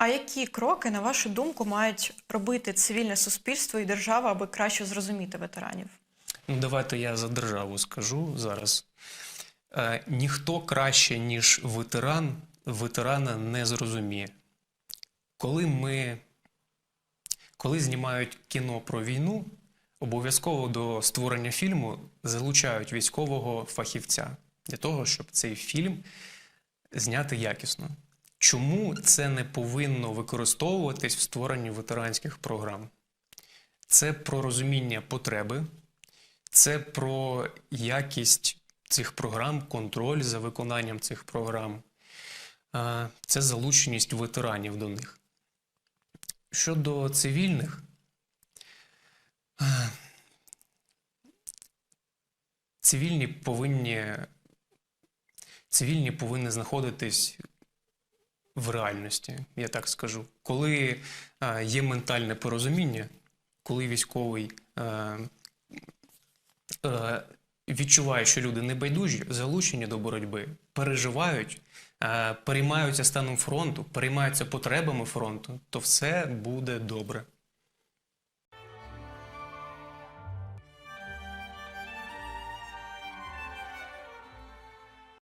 А які кроки, на вашу думку, мають робити цивільне суспільство і держава, аби краще зрозуміти ветеранів? Ну, давайте я за державу скажу зараз. Е, ніхто краще, ніж ветеран, ветерана не зрозуміє. Коли ми, коли знімають кіно про війну, обов'язково до створення фільму залучають військового фахівця для того, щоб цей фільм зняти якісно. Чому це не повинно використовуватись в створенні ветеранських програм? Це про розуміння потреби, це про якість цих програм, контроль за виконанням цих програм, це залученість ветеранів до них. Щодо цивільних, цивільні повинні, цивільні повинні знаходитись в реальності, я так скажу. Коли е, є ментальне порозуміння, коли військовий е, е, відчуває, що люди небайдужі, залучені до боротьби, переживають, переймаються станом фронту, переймаються потребами фронту, то все буде добре.